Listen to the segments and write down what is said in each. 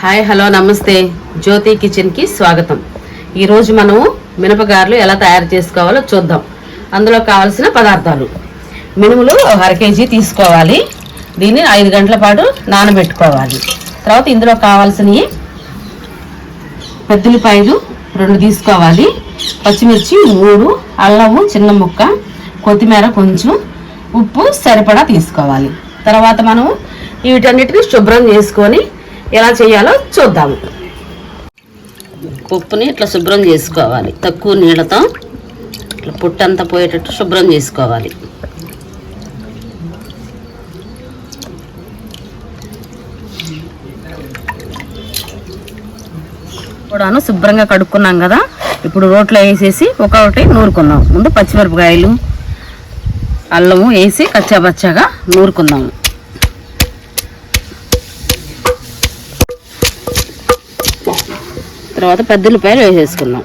Hi hello నమస్తే. జ్యోతి కిచెన్కి స్వాగతం. ఈరోజు మనము మినపగారులు ఎలా తయారు చేసుకోవాలో చూద్దాం. అందులో కావాల్సిన పదార్థాలు. మినుములు ఒక అర కేజీ తీసుకోవాలి. దీన్ని ఐదు గంటల పాటు నానబెట్టుకోవాలి. తర్వాత ఇందులో కావాల్సినవి పెద్దలపాయలు రెండు తీసుకోవాలి. పచ్చిమిర్చి మూడు అల్లము చిన్న ముక్క కొత్తిమీర కొంచెం ఉప్పు సరిపడా తీసుకోవాలి. తర్వాత మనం వీటన్నిటిని శుభ్రం చేసుకొని ఎలా చేయాలో చూద్దాము పప్పుని ఇట్లా శుభ్రం చేసుకోవాలి. తక్కువ నీళ్ళతో ఇట్లా పుట్టంతా పోయేటట్టు శుభ్రం చేసుకోవాలి. కూడాను శుభ్రంగా కడుక్కున్నాం కదా ఇప్పుడు రోట్లో వేసేసి ఒక్కొక్కటి నూరుకుందాం ముందు పచ్చిమిరపకాయలు అల్లము వేసి కచ్చాపచ్చాగా నూరుకుందాము తర్వాత పెద్ద ఉల్లిపాయలు వేసేసుకున్నాం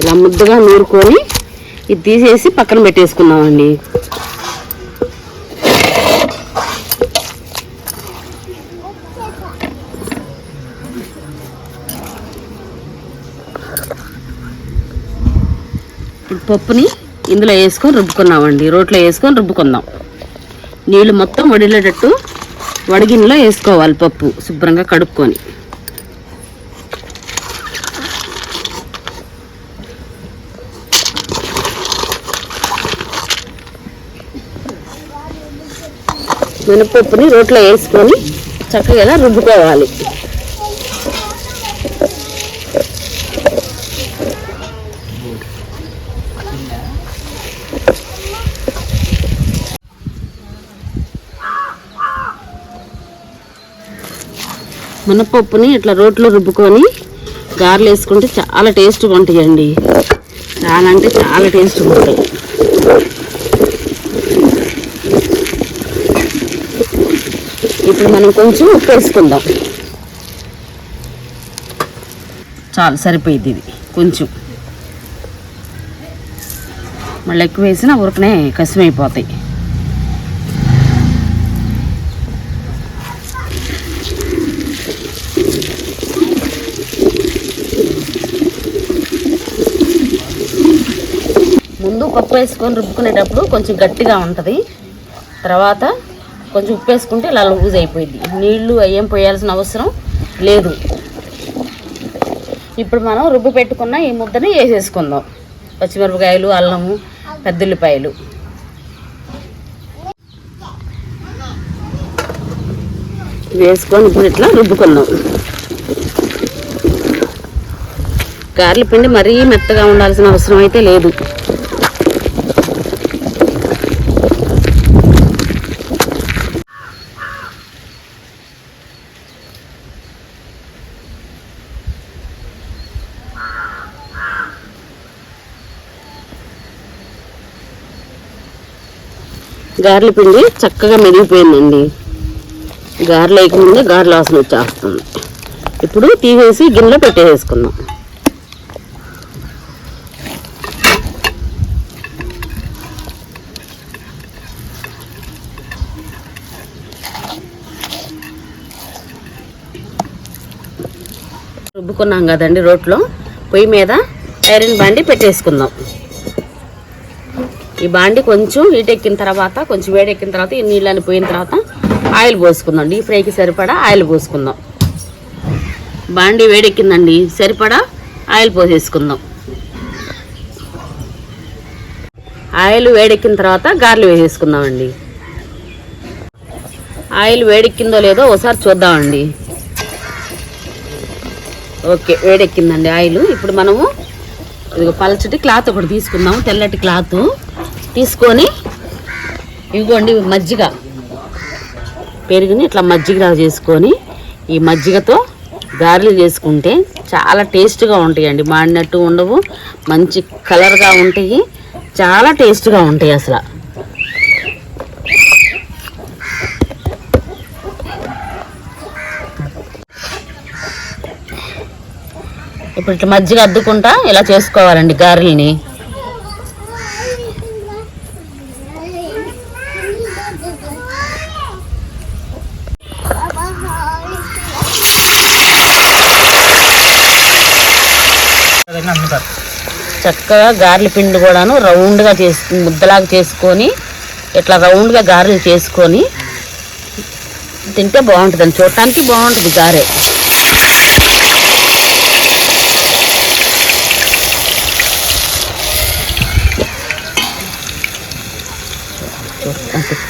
ఇలా ముద్దగా నూరుకొని ఇది తీసేసి పక్కన పెట్టేసుకున్నామండి పప్పుని ఇందులో వేసుకొని రుబ్బుకున్నామండి. రోట్లో వేసుకొని రుబ్బుకుందాం. నీళ్ళు మొత్తం వడిలేటట్టు వడిగిన్నెలో వేసుకోవాలి పప్పు శుభ్రంగా కడుక్కొని. మినపప్పుని రోట్లో వేసుకొని చక్కగా రుబ్బుకోవాలి. మినపప్పుని ఇట్లా రోట్లో రుబ్బుకొని గారెలు వేసుకుంటే చాలా టేస్ట్గా ఉంటాయండి చాలా అంటే చాలా టేస్ట్గా ఉంటాయి ఇప్పుడు మనం కొంచెం ఉప్పు వేసుకుందాం. చాలు సరిపోయింది ఇది. కొంచెం. మళ్ళీ ఎక్కువ వేసినా ఉరకనే కసిమైపోతాయి. ముందు పప్పు వేసుకొని రుబ్బుకునేటప్పుడు కొంచెం గట్టిగా ఉంటుంది. తర్వాత కొంచెం ఉప్పు వేసుకుంటే ఇలా లూజ్ అయిపోయింది నీళ్ళు అయ్యేం పోయాల్సిన అవసరం లేదు. ఇప్పుడు మనం రుబ్బు పెట్టుకున్న ఈ ముద్దని వేసేసుకుందాం. పచ్చిమిరపకాయలు అల్లము పెద్దల్లిపాయలు. వేసుకొని ఇప్పుడు ఇట్లా రుబ్బుకుందాం. గారెల పిండి మరీ మెత్తగా ఉండాల్సిన అవసరం అయితే లేదు. గారెల పిండి చక్కగా మెరిగిపోయిందండి గారెలు వేయకముందే గారెలు వాసన వచ్చేస్తుంది ఇప్పుడు తీసేసి గిన్నెలో పెట్టేసేసుకుందాం. రుబ్బుకున్నాం కదండి రోట్లో. పొయ్యి మీద ఐరన్ బాండి పెట్టేసుకుందాం. ఈ బాండి కొంచెం హీట్ ఎక్కిన తర్వాత కొంచెం వేడి ఎక్కిన తర్వాత ఈ నీళ్ళని పోయిన తర్వాత ఆయిల్ పోసుకుందాం. డీప్ ఫ్రైకి సరిపడా ఆయిల్ పోసుకుందాం. బాండి వేడెక్కిందండి సరిపడా ఆయిల్ పోసేసుకుందాం. ఆయిల్ వేడెక్కిన తర్వాత గారెలు వేసేసుకుందామండి. ఆయిల్ వేడెక్కిందో లేదో ఒకసారి చూద్దామండి. ఓకే వేడెక్కిందండి ఆయిల్. ఇప్పుడు మనము ఇది పలచటి క్లాత్ ఒకటి తీసుకుందాం తెల్లటి క్లాత్. తీసుకొని ఇవ్వండి మజ్జిగ. పెరుగుని ఇట్లా మజ్జిగ చేసుకొని ఈ మజ్జిగతో గారెలు చేసుకుంటే చాలా టేస్ట్గా ఉంటాయండి. మాడినట్టు ఉండవు మంచి కలర్గా ఉంటాయి చాలా టేస్ట్గా ఉంటాయి అసలు. ఇప్పుడు ఇట్లా మజ్జిగ అద్దుకుంటా ఇలా చేసుకోవాలండి గారెల్ని. చక్కగా గారెల పిండి కూడాను రౌండ్గా చేసు ముద్దలాగా చేసుకొని ఇట్లా రౌండ్గా గారెలు చేసుకొని తింటే బాగుంటుందండి. చూడటానికి బాగుంటుంది గారె. చూడటానికి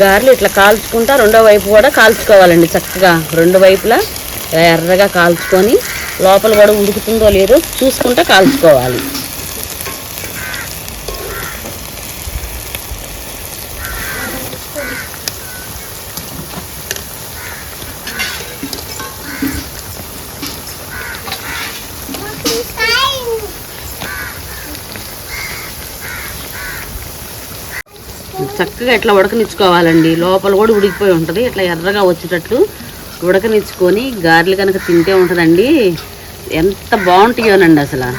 గారెలు ఇట్లా కాల్చుకుంటా రెండో వైపు కూడా కాల్చుకోవాలండి చక్కగా. రెండు వైపులా ఇలా ఎర్రగా కాల్చుకొని లోపల కూడా ఉడుకుతుందో లేదో చూసుకుంటా కాల్చుకోవాలి. చక్కగా ఇట్లా ఉడకనిచ్చుకోవాలండి. లోపల కూడా ఉడికిపోయి ఉంటుంది. ఇట్లా ఎర్రగా వచ్చేటట్లు ఉడకనిచ్చుకొని గారెలు కనుక తింటే ఉంటుందండి. ఎంత బాగుంటాయోనండి అసలు.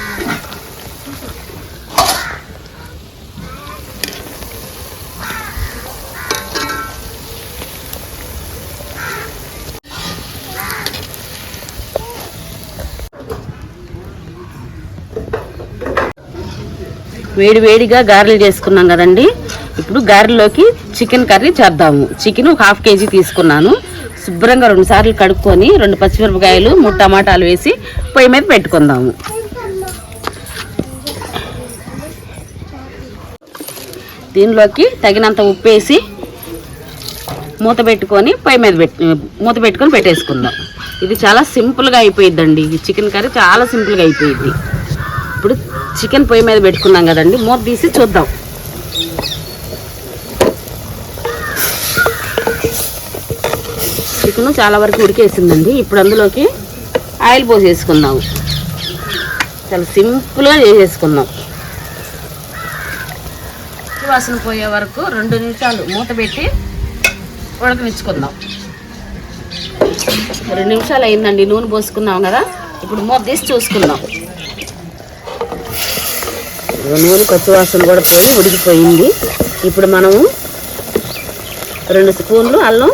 వేడి వేడిగా గారెలు చేసుకున్నాం కదండి. ఇప్పుడు గారెలోకి చికెన్ కర్రీ చేద్దాము. చికెన్ ఒక హాఫ్ కేజీ తీసుకున్నాను. శుభ్రంగా రెండు సార్లు కడుక్కొని రెండు పచ్చిమిరపకాయలు మూడు టమాటాలు వేసి పొయ్యి మీద పెట్టుకుందాము. దీనిలోకి తగినంత ఉప్పు వేసి మూత పెట్టుకొని పొయ్యి మీద పెట్టి మూత పెట్టుకొని పెట్టేసుకుందాం. ఇది చాలా సింపుల్గా అయిపోయిద్దండి. ఈ చికెన్ కర్రీ చాలా సింపుల్గా అయిపోయింది ఇప్పుడు చికెన్ పొయ్యి మీద పెట్టుకున్నాం కదండి. మూత తీసి చూద్దాం. చికెన్ చాలా వరకు ఉడికేసిందండి. ఇప్పుడు అందులోకి ఆయిల్ పోసేసుకుందాము చాలా సింపుల్గా చేసేసుకుందాం. వాసన పోయే వరకు రెండు నిమిషాలు మూత పెట్టి ఉడకనిచ్చుకుందాం. రెండు నిమిషాలు అయిందండి. నూనె పోసుకున్నాం కదా. ఇప్పుడు మూత తీసి చూసుకుందాం. నూనె కొత్త వాసన కూడా పోయి ఉడికిపోయింది. ఇప్పుడు మనము రెండు స్పూన్లు అల్లం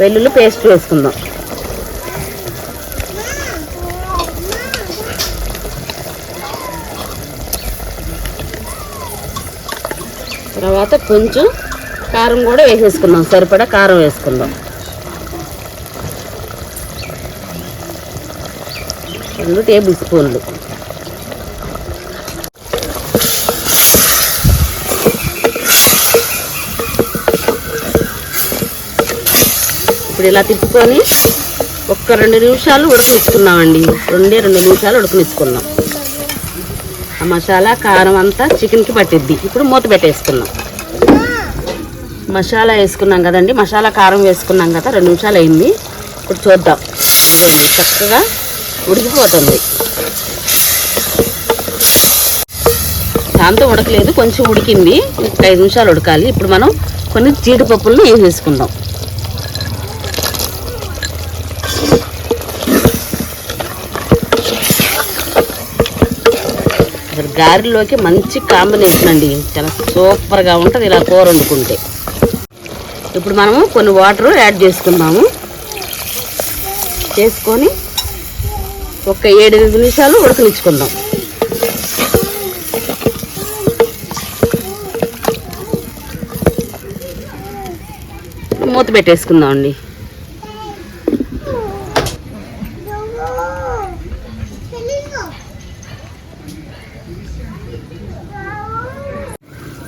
వెల్లుల్లి పేస్ట్ వేసుకుందాం తర్వాత కొంచెం కారం కూడా వేసేసుకుందాం. సరిపడా కారం వేసుకుందాం. రెండు టేబుల్ స్పూన్లు. ఇప్పుడు ఇలా తిప్పుకొని ఒక్క రెండు నిమిషాలు ఉడకనిచ్చుకున్నామండి. రెండే రెండు నిమిషాలు ఉడకనిచ్చుకున్నాం. ఆ మసాలా కారం అంతా చికెన్కి పట్టిద్ది. ఇప్పుడు మూత పెట్టేసుకున్నాం. మసాలా వేసుకున్నాం కదండి. మసాలా కారం వేసుకున్నాం కదా రెండు నిమిషాలు అయింది. ఇప్పుడు చూద్దాం. ఇదిగోండి చక్కగా ఉడికిపోతుంది. దాంతో ఉడకలేదు కొంచెం ఉడికింది. ఇంకొక ఐదు నిమిషాలు ఉడకాలి. ఇప్పుడు మనం కొన్ని జీడిపప్పులను వేసేసుకుందాం. గారెలోకి మంచి కాంబినేషన్ అండి. చాలా సూపర్గా ఉంటుంది ఇలా కూర వండుకుంటే. ఇప్పుడు మనము కొన్ని వాటర్ యాడ్ చేసుకుందాము. చేసుకొని ఒక ఏడెనిమిది నిమిషాలు ఉడకనిచ్చుకుందాం. మూత పెట్టేసుకుందాం అండి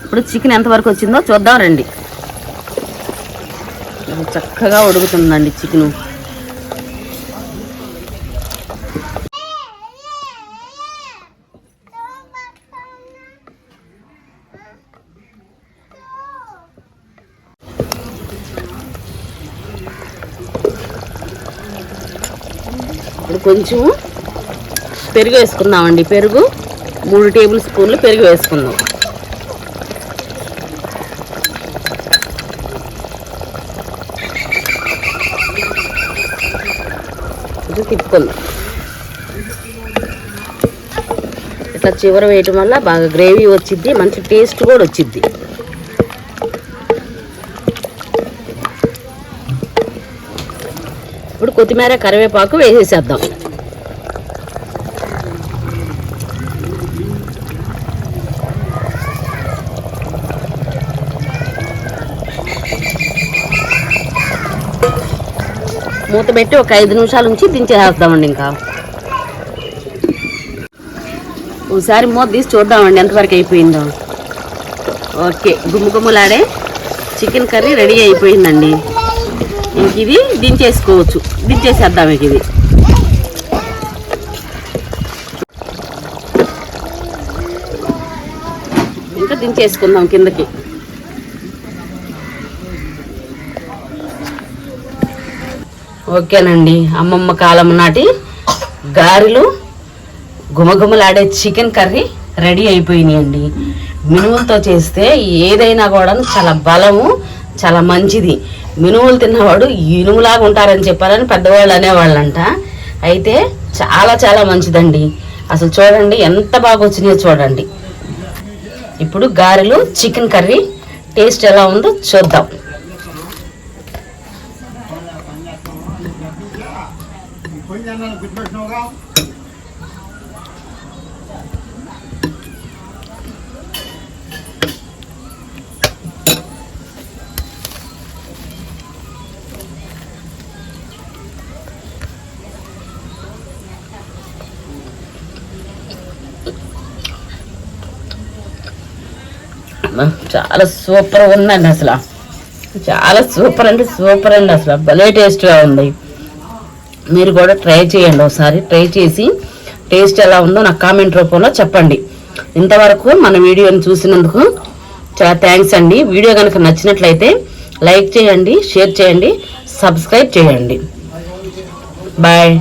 ఇప్పుడు చికెన్ ఎంతవరకు వచ్చిందో చూద్దాం రండి. చక్కగా ఉడుకుతుందండి చికెను. ఇప్పుడు కొంచెం పెరుగు వేసుకుందామండి. పెరుగు మూడు టేబుల్ స్పూన్లు పెరుగు వేసుకుందాం. తిప్పుకుందాం. ఇట్లా చివర వేయటం వల్ల బాగా గ్రేవీ వచ్చిద్ది మంచి టేస్ట్ కూడా వచ్చిద్ది. ఇప్పుడు కొత్తిమీర కరివేపాకు వేసేసేద్దాం. మూత పెట్టి ఒక ఐదు నిమిషాల నుంచి దించేసేస్తామండి ఇంకా. ఒకసారి మూత తీసి చూద్దామండి ఎంతవరకు అయిపోయిందో. ఓకే గుమ్ము గుమ్ములాడే చికెన్ కర్రీ రెడీ అయిపోయిందండి. ఇంక ఇది దించేసుకోవచ్చు. దించేసేద్దాం ఇంక ఇది ఇంకా దించేసుకుందాం కిందకి. ఓకేనండి. అమ్మమ్మ కాలం నాటి గారెలు గుమగుమలాడే చికెన్ కర్రీ రెడీ అయిపోయినాయండి. మినుములతో చేస్తే ఏదైనా కూడా చాలా బలము చాలా మంచిది. మినుములు తిన్నవాడు ఇనుములాగా ఉంటారని చెప్పారని పెద్దవాళ్ళు అనేవాళ్ళంట. అయితే చాలా చాలా మంచిదండి. అసలు చూడండి ఎంత బాగా వచ్చినాయో చూడండి. ఇప్పుడు గారెలు చికెన్ కర్రీ టేస్ట్ ఎలా ఉందో చూద్దాం. అమ్మా, చాలా సూపర్ ఉందండి అసలు. చాలా సూపర్ అంటే సూపర్ అండి అసలు. భలే టేస్ట్గా ఉంది. మీరు కూడా ట్రై చేయండి ఒకసారి. ట్రై చేసి టేస్ట్ ఎలా ఉందో నాకు కామెంట్ రూపంలో చెప్పండి. ఇంతవరకు మన వీడియోని చూసినందుకు చాలా థ్యాంక్స్ అండి. వీడియో కనుక నచ్చినట్లయితే లైక్ చేయండి షేర్ చేయండి సబ్స్క్రైబ్ చేయండి. బాయ్.